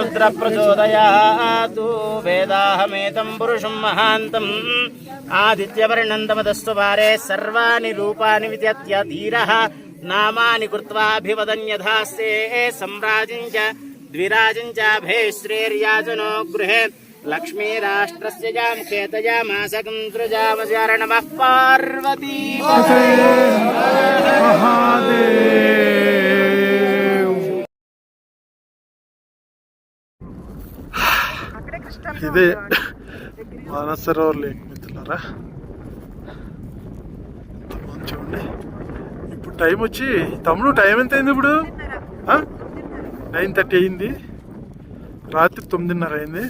रुद्र प्रचोदयातु वेदाहमेतम् पुरुषं महान्तम् आदित्यवर्णन्दमदस्तु वारे सर्वाणि रूपाणि विद्यत्य धीरः, नामानि कृत्वाभिवदन्यधास्ते सम्राजम् च द्विराजम् चाभेश्रेर्याजनो पार्वती। ఇదే మానసరోవర్ లేక్ మిత్రులారా. చూడండి. ఇప్పుడు టైం వచ్చి తమ్ముడు టైం ఎంత అయింది ఇప్పుడు? నైన్ థర్టీ అయింది. రాత్రి తొమ్మిదిన్నర అయింది.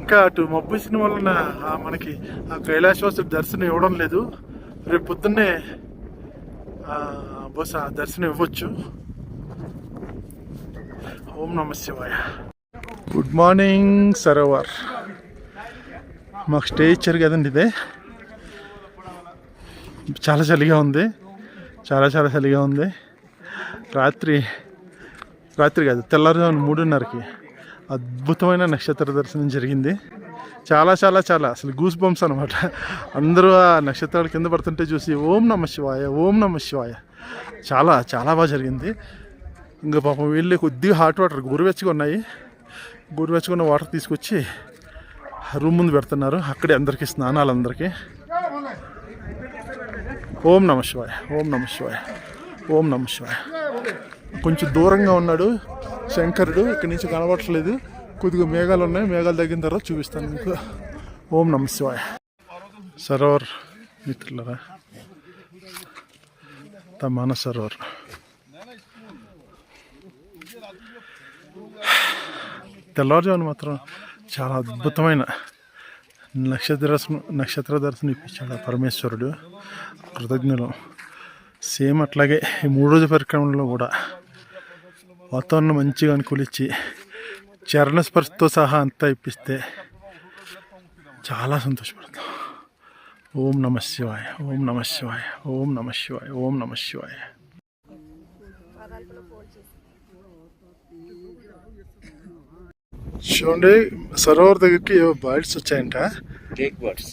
ఇంకా అటు మబ్బు ఇచ్చిన వలన మనకి ఆ కైలాసవాసుడి దర్శనం ఇవ్వడం లేదు. రేపు పొద్దున్నే బహుశా ఆ దర్శనం ఇవ్వచ్చు. ఓం నమ శివాయ. గుడ్ మార్నింగ్ సరోవర్ మాకు స్టే ఇచ్చారు కదండి ఇదే. చాలా చలిగా ఉంది. చాలా చాలా చలిగా ఉంది. రాత్రి రాత్రి కాదు తెల్లారుజామున మూడున్నరకి అద్భుతమైన నక్షత్ర దర్శనం జరిగింది. చాలా చాలా చాలా అసలు గూస్ బంప్స్ అనమాట అందరూ ఆ నక్షత్రాలు కింద పడుతుంటే చూసి ఓం నమ శివాయ ఓం నమ శివాయ. చాలా చాలా బాగా జరిగింది. ఇంకా పాపం వెళ్ళి కొద్దిగా హాట్ వాటర్ గోరువెచ్చగా ఉన్నాయి. గోరువెచ్చగా ఉన్న వాటర్ తీసుకొచ్చి రూమ్ ముందు పెడుతున్నారు. అక్కడే అందరికీ స్నానాలు అందరికీ ఓం నమ శివాయ ఓం నమ శివాయ ఓం నమ శివాయ. కొంచెం దూరంగా ఉన్నాడు శంకరుడు ఇక్కడి నుంచి కనబడట్లేదు. కొద్దిగా మేఘాలు ఉన్నాయి. మేఘాలు తగ్గిన తర్వాత చూపిస్తాను మీకు. ఓం నమ శివాయ. సరోవర్ మిత్రులరా తమాన సరోవర్. తెల్లవారుజామున మాత్రం చాలా అద్భుతమైన నక్షత్ర దర్శనం నక్షత్ర దర్శనం ఇప్పించాడు పరమేశ్వరుడు. కృతజ్ఞులు. సేమ్ అట్లాగే ఈ మూడు రోజు పరిక్రమలో కూడా వాతావరణం మంచిగా అనుకూలించి చరణ స్పర్శతో సహా అంతా ఇప్పిస్తే చాలా సంతోషపడతాం. ఓం నమ శివాయ ఓం నమ శివాయ ఓం నమ శివాయ ఓం నమ శివాయ. చూడండి సరోవర్ దగ్గరికి బర్డ్స్ వచ్చాయంట. Take words.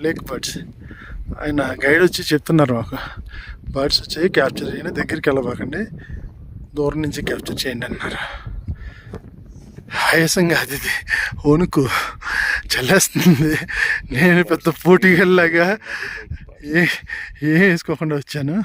లేక్ బర్డ్స్ ఆయన గైడ్ వచ్చి చెప్తున్నారు మాకు. బర్డ్స్ వచ్చాయి క్యాప్చర్ చేయండి దగ్గరికి వెళ్ళబాకండి. దూరం నుంచి క్యాప్చర్ చేయండి అన్నారు. ఆయాసంగా అది ఇది. వణుకు. చల్లేస్తుంది. నేను పెద్ద పోటీగల్లాగా ఏ ఏం వేసుకోకుండా వచ్చాను.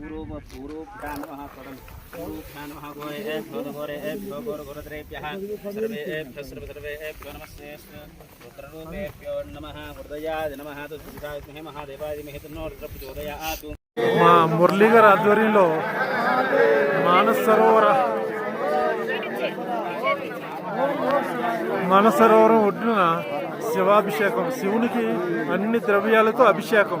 సర్వభూతమోన్మనాయ నమ పూర్వ పూర్వభ్యా నమ పదం పూర్వభ్యా నమ గోరేభ్యో గోరేభ్యో గోరగోరద్రేభ్యः సర్వేభ్యः సర్వ సర్వేభ్యో నమస్తే రుద్రరూపేభ్యో నమః హృదయాయ నమః తుద్ధిషాయ మా మురళి గారి ఆధ్వర్యంలో మానస సరోవర మానస సరోవరం ఒడ్డున శివాభిషేకం శివునికి అన్ని ద్రవ్యాలతో అభిషేకం.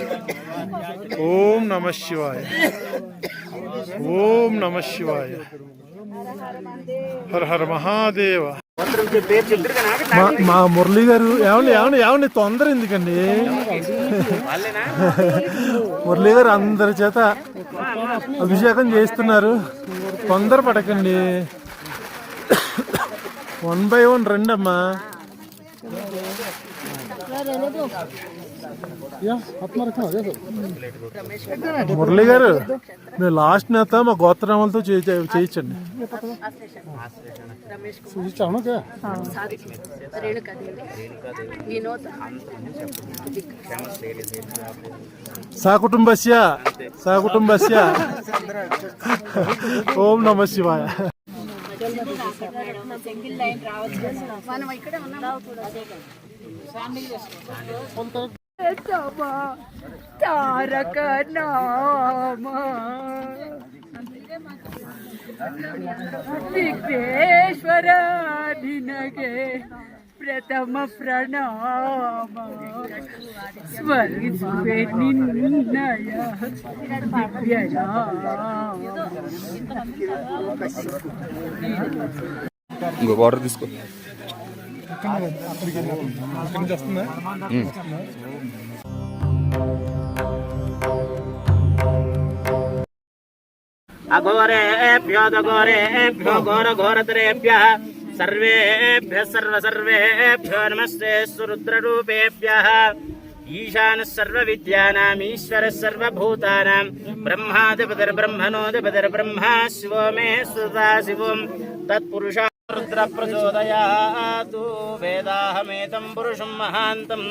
ఓం నమ శివాయ. ఓం నమ శివాయ. హర హర మహాదేవ. మా మా మురళి గారు ఏమండి ఏమండి ఏమండి తొందర ఎందుకండి? మురళీ మురళి గారు అందరి చేత అభిషేకం చేస్తున్నారు తొందర పడకండి. వన్ బై వన్ రెండమ్మా. మురళి గారు మీరు లాస్ట్ నేత మా గోత్రనామాలతో చేయి- చేయి- చేయించండి. సా కుటుంబస్య సా కుటుంబస్య ఓం నమ శివాయ తారక నామ ವಿಘ್ನೇಶ್ವರ ನಿನಗೆ ಪ್ರಥಮ ಪ್ರಣಾಮ ಸ್ಮರಿಸುವೆ ನಿನ್ನಯ अघोरे एभ्यो दघोरेभ्यो घोर घोरतरेभ्यः सर्वेभ्यः सर्व सर्वेभ्यो नमस्ते सुरुद्ररूपेभ्यः ईशानः सर्वविद्यानाम् ईश्वरः सर्वभूतानाम् ब्रह्माधिपतिर्ब्रह्मणोऽधिपतिर्ब्रह्मा शिव मे सुता शिवम् तत्पुरुष रुद्रप्रचोदयातु वेदाहमेतं पुरुषं महान्तम्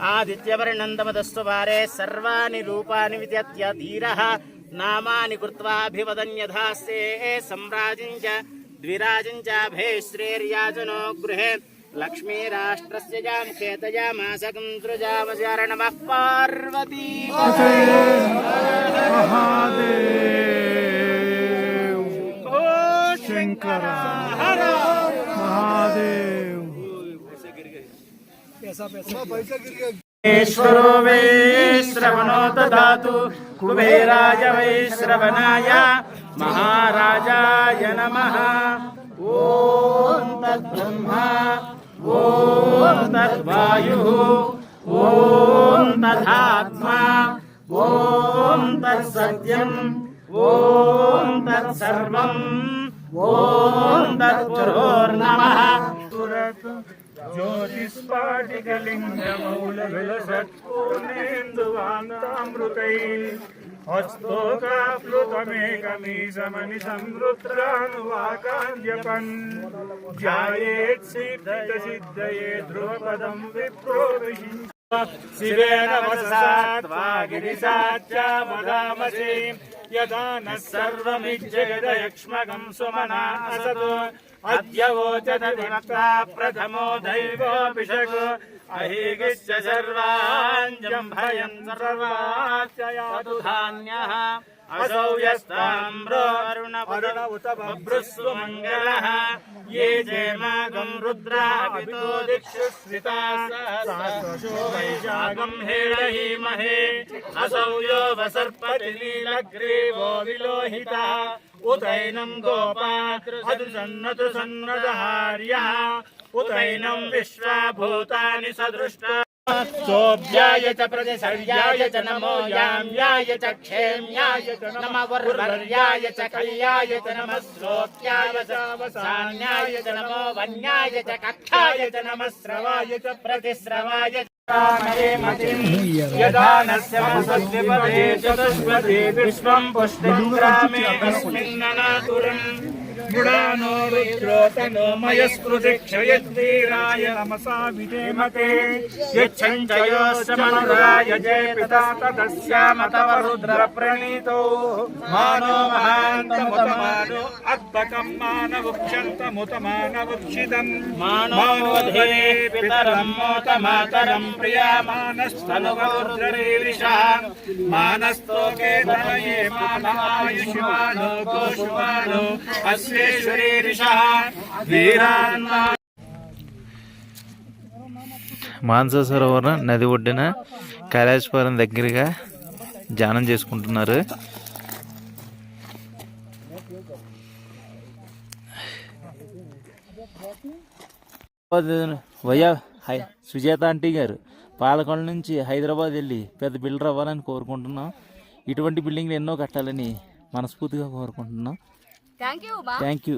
आदित्यवर्णन्दमदस्तु वारे सर्वाणि रूपाणि विद्यत्य धीरः, नामानि कृत्वाभिवदन्यधास्ते सम्राजम् च द्विराजम् च भेश्रेर्याजनो गृहे। लक्ष्मीराष्ट्रस्य जां खेतजामासकम् तृजामजारणवः पार्वती। ईश्वरो वै श्रवणो ददातु कुबेराय वै श्रवणाय महाराजाय नमः। ॐ तद्ब्रह्मा ॐ तद्वायुः ॐ तथात्मा ॐ तत्सत्यम् ॐ तत्सर्वम् ॐ तत्पुरोर्नमः। జ్యోతిస్ఫాటికలింగమౌళవిలసత్పూర్ణేందువాంతామృతై హస్తోకాప్లుతమేకమీశమని సంవృత్రానువాకాంద్యపన్ ధ్యాయేత్ సిద్ధిత సిద్ధయే ధ్రువపదం విప్రోభిషించ. శివేన వససాత్వా గిరిశాచ్చామదామసి యదా यथा नः सर्वमिज्जगदयक्ष्मकं सुमना असतो अद्य वोचत विक्ता प्रथमो दैवोऽभिषक् अहीगिश्च सर्वाञ्जम्भयन् सर्वाच्चयातु धान्यः असौ यस्ताम्रो अरुण उत बभ्रुस्व मङ्गलः ये जेमागम् रुद्रापितो दिक्षु स्थिताः वैशागम् हेळहीमहे असौ यो वसर्पति नीलग्रीवो विलोहितः उतैनम् गोपादृसन्नतु सन्नदहार्यः उतैनम् विश्वाभूतानि सदृष्टा सोऽभ्याय च प्रतिशर्याय च नमो याम्याय च क्षेम्याय च नम वर्वर्याय च कल्याय च नमः श्लोक्याय च वसान्याय च नमो वन्याय च कक्षाय च नमः श्रवाय च प्रतिश्रवाय च रामये मतिम् यदा नस्य वसद्विपदे चतुष्पदे विश्वम् पुष्टिम् ग्रामे अस्मिन्ननातुरम् రుద్రోతనో మయస్మృతిక్షయద్వీరాయ నమసా విధేమతే యచ్చంచయోశ్చమనురాయ జయ పితా తదస్యామతవ రుద్ర ప్రణీతో మానో మహాంతముతమానో అద్భకం మానవుక్షంతముతమానవుక్షితం. మానోధే పితరం మోతమాతరం ప్రియామానస్తనుగౌర్ధరీరిషः మానస్తోకే తనయే మానవాయుషిమానో గోషుమానో అశ్వేశ్వరీరిషः వీరాన్మా మానస సరోవరం నది ఒడ్డున కైలాసపురం దగ్గరగా ధ్యానం చేసుకుంటున్నారు. వయ్యా హై సుజాత ఆంటీ గారు పాలకొండ నుంచి హైదరాబాద్ వెళ్ళి పెద్ద బిల్డర్ అవ్వాలని కోరుకుంటున్నాం. ఇటువంటి బిల్డింగ్లు ఎన్నో కట్టాలని మనస్ఫూర్తిగా కోరుకుంటున్నాం. థ్యాంక్ యూ బా థ్యాంక్ యూ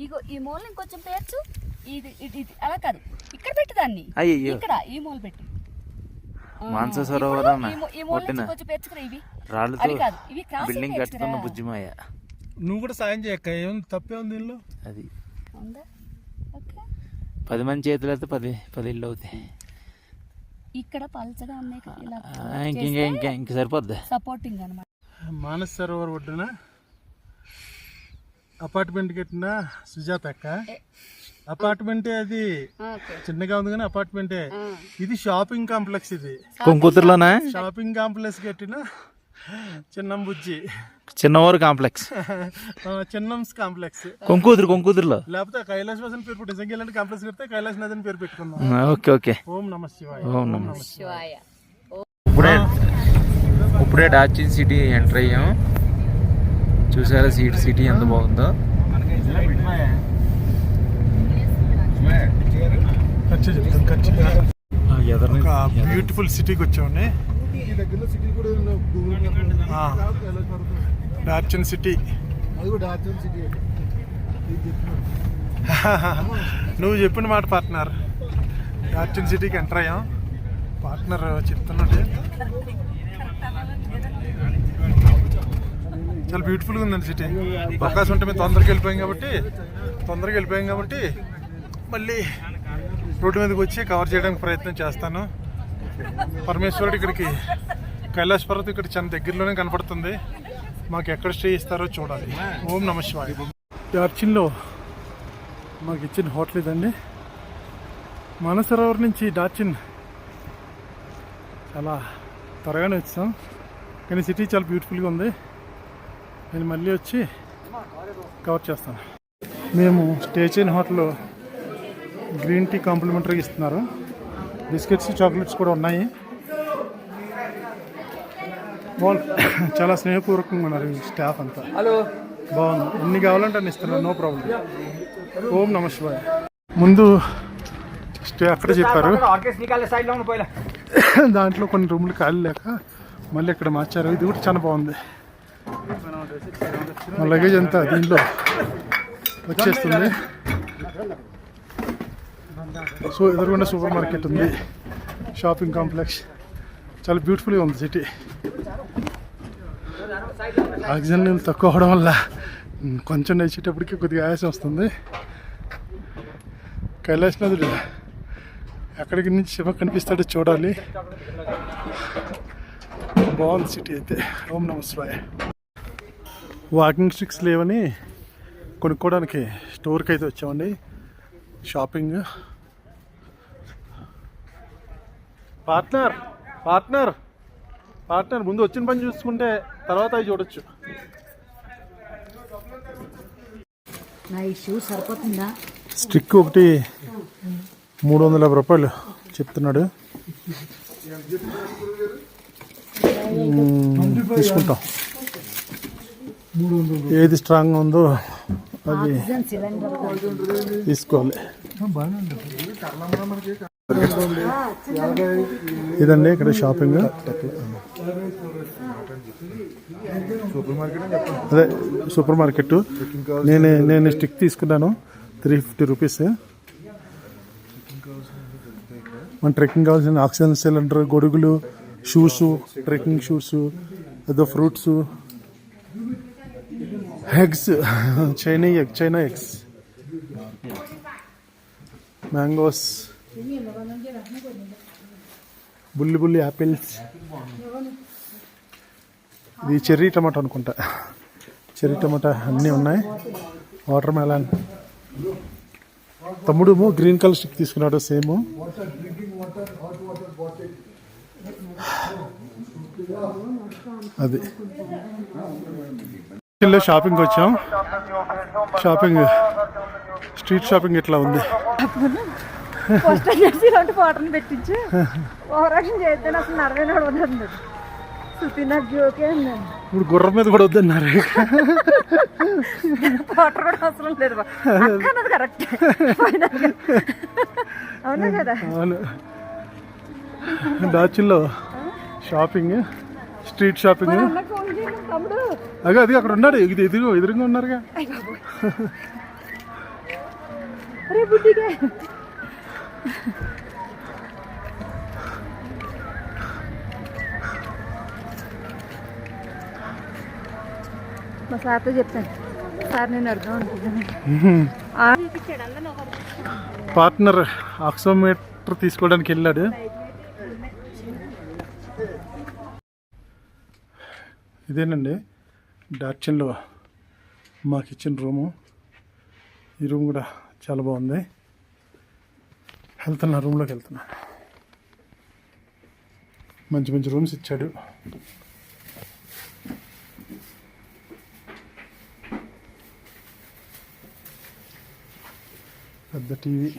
ఇగో ఈ మూల ఇంకొంచెం పేర్చు. ఇది ఇది ఇది. అలా కాదు. ఇక్కడ పెట్టు దాన్ని. ఇక్కడ ఈ మూల పెట్టు. మానస సరోవరం ఈ మూ- ఈ మూల నుంచి కొట్టిన? కొంచెం పేర్చుకురా ఇవి. రాళ్ళతో అది కాదు. ఇవి క్రాస్ బిల్డింగ్ కట్టుకున్న బుజ్జిమాయ. నువ్వు కూడా సాయం చేయక్క ఏం తప్పే ఉంది దీనిలో అది. ఉందా? ఓకే. పది మంది చేతులు అయితే పది పది ఇల్లు అవుతాయి. ఇక్కడ పల్చగా ఉన్నాయి ఇంక సరిపోద్ది. సపోర్టింగ్ అనమాట మానస్ సరోవర్ ఒడ్డున అపార్ట్మెంట్ కట్టిన సుజాత అక్క. అపార్ట్మెంటే అది చిన్నగా ఉంది కానీ అపార్ట్మెంటే ఇది షాపింగ్ కాంప్లెక్స్ ఇది. కొంకూతురులోనా? షాపింగ్ కాంప్లెక్స్ కట్టిన చిన్నం బుజ్జి. చిన్నవారు కాంప్లెక్స్. చిన్నమ్స్ కాంప్లెక్స్. కొంకూతురు కొంకూతురులో. లేకపోతే కైలాస్ వాసన్ పేరు పెట్టి నిజంగా ఇలాంటి కాంప్లెక్స్ కడితే కైలాస్ నది అని పేరు పెట్టుకుందాం. Okay okay. ఓం నమ శివాయ. ఓం నమ శివాయ. ఇప్పుడే ఇప్పుడే డాచిన్ సిటీ ఎంటర్ అయ్యాం. చూసారా సీట్ సిటీ ఎంత బాగుందో? ఒక బ్యూటిఫుల్ సిటీకి వచ్చామండి ఆ, డార్చన్ సిటీ. నువ్వు చెప్పిన మాట పార్ట్నర్. డార్చన్ సిటీకి ఎంటర్ అయ్యాం. పార్ట్నర్ చెప్తున్నాడు. చాలా బ్యూటిఫుల్గా ఉందండి సిటీ. అవకాశం ఉంటే మేము తొందరగా వెళ్ళిపోయాం కాబట్టి తొందరగా వెళ్ళిపోయాం కాబట్టి మళ్ళీ రోడ్డు మీదకి వచ్చి కవర్ చేయడానికి ప్రయత్నం చేస్తాను. పరమేశ్వరుడు ఇక్కడికి కైలాస పర్వతం ఇక్కడ చాలా దగ్గరలోనే కనపడుతుంది. మాకు ఎక్కడ స్టే ఇస్తారో చూడాలి. ఓం నమ శివాయ. డార్చిన్లో మాకు ఇచ్చిన హోటల్ ఇదండి. మానసరోవర్ నుంచి డార్చిన్ చాలా త్వరగానే వచ్చాం. కానీ సిటీ చాలా బ్యూటిఫుల్గా ఉంది. నేను మళ్ళీ వచ్చి కవర్ చేస్తాను. మేము స్టే చేయని హోటల్లో గ్రీన్ టీ కాంప్లిమెంటరీ ఇస్తున్నారు. బిస్కెట్స్ చాక్లెట్స్ కూడా ఉన్నాయి. చాలా స్నేహపూర్వకంగా ఉన్నారు స్టాఫ్ అంతా. హలో. బాగుంది. ఎన్ని కావాలంటే అన్ని ఇస్తున్నారు నో ప్రాబ్లం. ఓం నమ శివాయ. ముందు స్టే అక్కడ చెప్పారు. దాంట్లో కొన్ని రూములు ఖాళీ లేక మళ్ళీ ఇక్కడ మార్చారు. ఇది కూడా చాలా బాగుంది. మా లగేజ్ అంతా దీంట్లో వచ్చేస్తుంది. సో ఎదురుగుండా సూపర్ మార్కెట్ ఉంది. Shopping complex. చాలా బ్యూటిఫుల్గా ఉంది సిటీ. ఆక్సిజన్ లెవెల్ తక్కువ అవడం వల్ల కొంచెం నడిచేటప్పటికి కొద్దిగా ఆయాసం వస్తుంది. కైలాసనాథుడు ఎక్కడికి నుంచి శివ కనిపిస్తాడో చూడాలి. బాగుంది సిటీ అయితే. ఓం నమ వాకింగ్ స్టిక్స్ లేవని కొనుక్కోవడానికి స్టోర్కి అయితే వచ్చామండి. షాపింగ్. పార్ట్నర్ పార్ట్నర్ పార్ట్నర్ ముందు వచ్చిన పని చూసుకుంటే తర్వాత అవి చూడొచ్చు. స్టిక్ ఒకటి మూడు వందల యాభై రూపాయలు చెప్తున్నాడు. తీసుకుంటాం. ఏది స్ట్రాంగ్ ఉందో అది తీసుకోవాలి. ఇదండి ఇక్కడ షాపింగ్. అదే సూపర్ మార్కెట్. నేను నేను స్టిక్ తీసుకున్నాను. Three fifty rupees. మన ట్రెక్కింగ్ కావాల్సిన ఆక్సిజన్ సిలిండర్ గొడుగులు షూస్ ట్రెక్కింగ్ షూస్ ఏదో fruits. Eggs China egg China eggs. Mangoes. బుల్లి బుల్లి యాపిల్స్ ఇది చెర్రీ టమాటా అనుకుంటా. చెర్రీ టమాటా అన్నీ ఉన్నాయి. Watermelon. తమ్ముడు గ్రీన్ కలర్ స్టిక్ తీసుకున్నాడు సేమ్. అది. షాపింగ్ వచ్చాం. షాపింగ్ స్ట్రీట్ షాపింగ్ ఇట్లా ఉంది. ఫస్ట్ చేసి ఇలాంటి పాటను పెట్టించు ఓవరాక్షన్ చేస్తే అసలు నడవే నడవదండి. నాకు జోకే ఇప్పుడు గుర్రం మీద కూడా వద్దన్నారు వాటర్ కూడా అవసరం లేదు అన్నది కరెక్ట్ అవునా కదా? అవును. డాచిల్లో షాపింగ్ స్ట్రీట్ షాపింగ్ అదే అది అక్కడ ఉన్నాడు. ఇది ఎదురు ఎదురుగా ఉన్నారుగా. మా సార్తో చెప్పాను. సార్ నేను అర్థం అనుకుంటున్నాను. పార్ట్నర్ ఆక్సోమీటర్ తీసుకోవడానికి వెళ్ళాడు. ఇదేనండి డార్చిన్లో మాకు ఇచ్చిన రూము. ఈ రూమ్ కూడా చాలా బాగుంది. వెళ్తున్నా రూమ్లోకి వెళ్తున్నా. మంచి మంచి రూమ్స్ ఇచ్చాడు. పెద్ద టీవీ.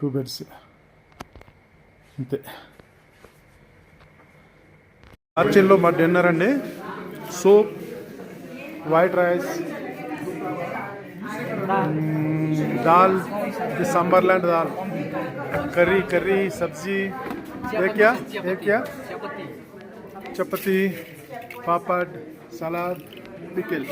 టూ బెడ్స్ అంతే. ఆర్చిల్లో మా డిన్నర్ అండి. Soup white rice dal sambar land dal. Curry curry sabzi. ఏక్యా ఏక్యా చపాతి పాపడ్ సలాడ్ పికిల్.